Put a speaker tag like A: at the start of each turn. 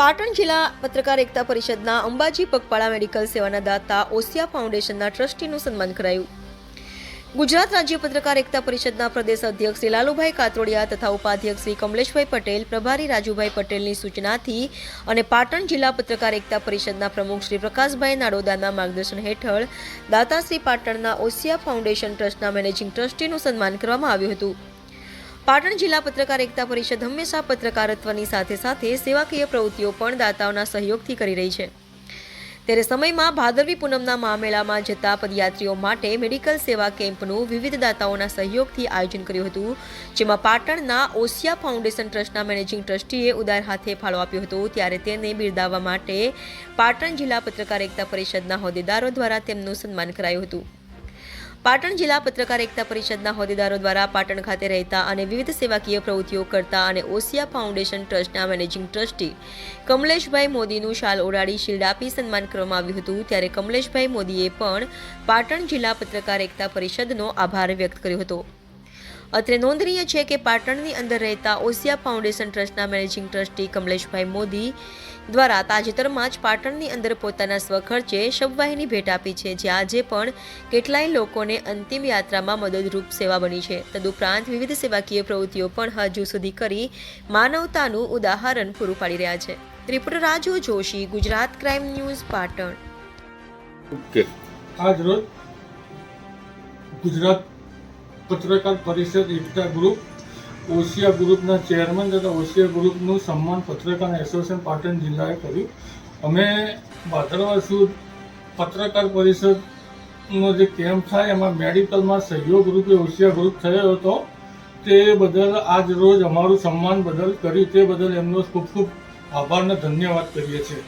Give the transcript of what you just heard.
A: પાટણ જિલ્લા પત્રકાર એકતા પરિષદના અંબાજી પગપાળા મેડિકલ સેવાના દાતા ઓસિયા ફાઉન્ડેશનના ટ્રસ્ટીનું સન્માન કરાયું. ગુજરાત રાજ્ય પત્રકાર એકતા પરિષદના પ્રદેશ અધ્યક્ષ શ્રી લાલુભાઈ કાતરોડિયા તથા ઉપાધ્યક્ષ શ્રી કમલેશભાઈ પટેલ, પ્રભારી રાજુભાઈ પટેલની સૂચનાથી અને પાટણ જિલ્લા પત્રકાર એકતા પરિષદના પ્રમુખ શ્રી પ્રકાશભાઈ નાડોદાના માર્ગદર્શન હેઠળ દાતાશ્રી પાટણના ઓસિયા ફાઉન્ડેશન ટ્રસ્ટના મેનેજિંગ ટ્રસ્ટીનું સન્માન કરવામાં આવ્યું હતું. પાટણ જિલ્લા પત્રકાર એકતા પરિષદ હંમેશા પત્રકારત્વની સાથે સાથે સેવાકીય પ્રવૃત્તિઓ પણ દાતાઓના સહયોગથી કરી રહી છે. ત્યારે સમયમાં ભાદરવી પૂનમના મહામેળામાં જતા પદયાત્રીઓ માટે મેડિકલ સેવા કેમ્પનું વિવિધ દાતાઓના સહયોગથી આયોજન કર્યું હતું, જેમાં પાટણના ઓસિયા ફાઉન્ડેશન ટ્રસ્ટના મેનેજિંગ ટ્રસ્ટીએ ઉદાર હાથે ફાળો આપ્યો હતો. ત્યારે તેને બિરદાવવા માટે પાટણ જિલ્લા પત્રકાર એકતા પરિષદના હોદ્દેદારો દ્વારા તેમનું સન્માન કરાયું હતું. પાટણ જિલ્લા પત્રકાર એકતા પરિષદના હોદ્દેદારો દ્વારા પાટણ ખાતે રહેતા અને વિવિધ સેવાકીય પ્રવૃત્તિઓ કરતા અને ઓસિયા ફાઉન્ડેશન ટ્રસ્ટના મેનેજિંગ ટ્રસ્ટી કમલેશભાઈ મોદીનું શાલ ઓડાડી શિલ્ડ આપી સન્માન કરવામાં આવ્યું હતું, ત્યારે કમલેશભાઈ મોદીએ પણ પાટણ જિલ્લા પત્રકાર એકતા પરિષદનો આભાર વ્યક્ત કર્યો હતો. અત્રે નોંધનીય છે કે પાટણની અંદર રહેતા ઓસિયા ફાઉન્ડેશન ટ્રસ્ટના મેનેજિંગ ટ્રસ્ટી કમલેશભાઈ મોદી દ્વારા તાજેતરમાં જ પાટણની અંદર પોતાના સ્વખર્ચે શબવાહિની ભેટ આપી છે જે આજે પણ કેટલાય લોકોને અંતિમ યાત્રામાં મદદરૂપ સેવા બની છે. તદુપરાંત વિવિધ સેવાકીય પ્રવૃત્તિઓ પણ હજુ સુધી કરી માનવતાનું ઉદાહરણ પૂરું પાડી રહ્યા છે. Reporter Raju Joshi Gujarat crime news Patan.
B: Okay
C: આજ રોજ ગુજરાત પત્રકાર પરિષદ એકતા ગ્રુપ, ઓશિયા ગ્રુપના ચેરમેન તથા ઓશિયા ગ્રુપનું સન્માન પત્રકાર એસોસિએશન પાટણ જિલ્લાએ કર્યું. અમે ભાદરવા સુદ પત્રકાર પરિષદનો જે કેમ્પ થાય, એમાં મેડિકલમાં સહયોગ રૂપે ઓશિયા ગ્રુપ થયો હતો. તે બદલ આજ રોજ અમારું સન્માન બદલ કર્યું. તે બદલ એમનો ખૂબ ખૂબ આભારને ધન્યવાદ કરીએ છીએ.